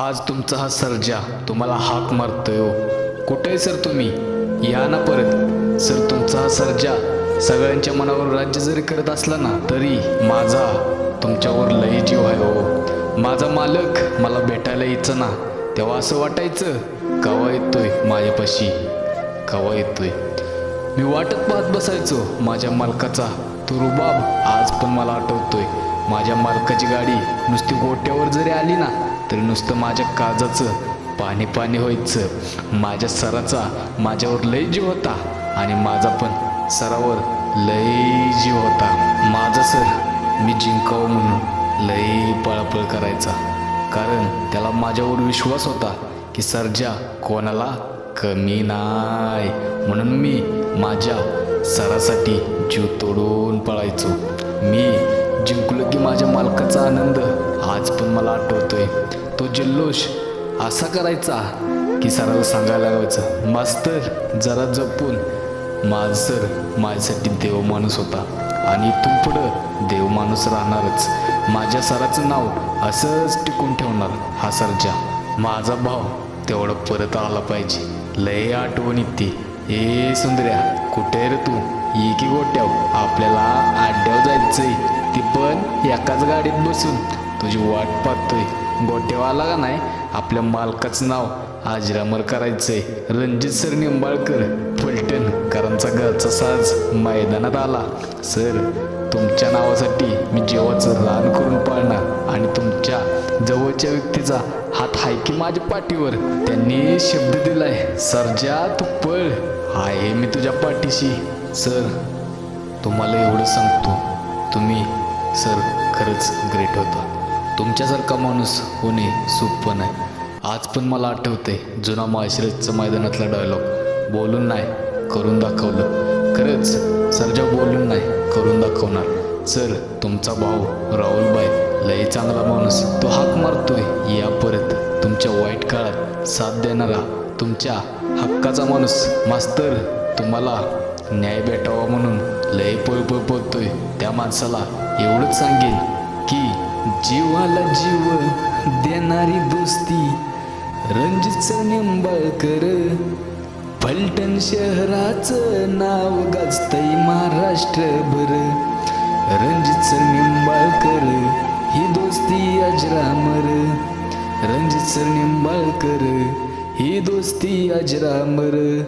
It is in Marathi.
आज तुमचा हा सर्जा तुम्हाला हाक मारतोय हो. कुठे सर तुम्ही? या ना परत. सर तुमचा हा सर्जा सगळ्यांच्या मनावर राज्य जरी करत असला ना तरी माझा तुमच्यावर लई जीव आहे हो. माझा मालक मला भेटायला यायचं ना तेव्हा असं वाटायचं कवा येतोय माझ्यापाशी? कवा येतोय? मी वाटत पाहत बसायचो माझ्या मालकाचा तो रुबाब आज पण मला आठवतोय. माझ्या मालकाची गाडी नुसती गोट्यावर जरी आली ना तरी नुसतं माझ्या काजाचं पाणी पाणी व्हायचं. माझ्या सराचा माझ्यावर लय जीव होता आणि माझा पण सरावर लय जीव होता. माझा सर मी जिंकावं म्हणून लय पळपळ करायचा. कारण त्याला माझ्यावर विश्वास होता की सर्जा कोणाला कमी नाही. म्हणून मी माझ्या सरासाठी जीव तोडून पळायचो. मी जिंकलो की माझ्या मालकाचा आनंद आज पण मला आठवतोय. तो जल्लोष असा करायचा की सराला सांगायला लागायचं मास्तर जरा जपून माझ सर माझ्यासाठी देव माणूस होता आणि इथून पुढं देव माणूस राहणारच. माझ्या सराचं नाव असंच टिकून ठेवणार हा सरजा. माझा भाव तेवढं परत आला पाहिजे. लय आठवण येते. ए सुंदर्या कुठे रे तू? ये की गोट्याव आपल्याला आड्याव जायचंय. ती पण एकाच गाडीत बसून तुझी वाट पाहतोय. गोटेवाला का नाही? आपल्या मालकाचं नाव आजरामर करायचंय. रणजित सर निंबाळकर फलटण करांचा घरचा साज मैदानात आला. सर तुमच्या नावासाठी मी जेवाचं रान करून पाळणार आणि तुमच्या जवळच्या व्यक्तीचा हात हाय की माझ्या पाठीवर? त्यांनी शब्द दिलाय सरजा तू पळ. आहे मी तुझ्या पाठीशी. सर तुम्हाला एवढं सांगतो. तुम्ही सर खरंच ग्रेट होता. तुमच्यासारखा माणूस होणे सोपं आहे आज पण मला आठवते जुना माळशिरसचं मैदानातला डायलॉग बोलून नाही करून दाखवलं. खरंच सरजा बोलून नाही करून दाखवणार. सर तुमचा भाऊ राहुलबाई लय चांगला माणूस. तो हाक मारतोय या परत तुमच्या वाईट काळात साथ देणारा तुमच्या हक्काचा माणूस. मास्तर तुम्हाला न्याय भेटावा म्हणून लय पोय पोय पोतोय त्या माणसाला एवढंच सांगेल की जीवाला जीव देणारी दोस्ती रणजित निंबाळकर. फलटण शहराचं नाव गाजतंय महाराष्ट्रभर. रणजित निंबाळकर ही दोस्ती अजरामर. रणजित निंबाळकर ही दोस्ती अजरामर.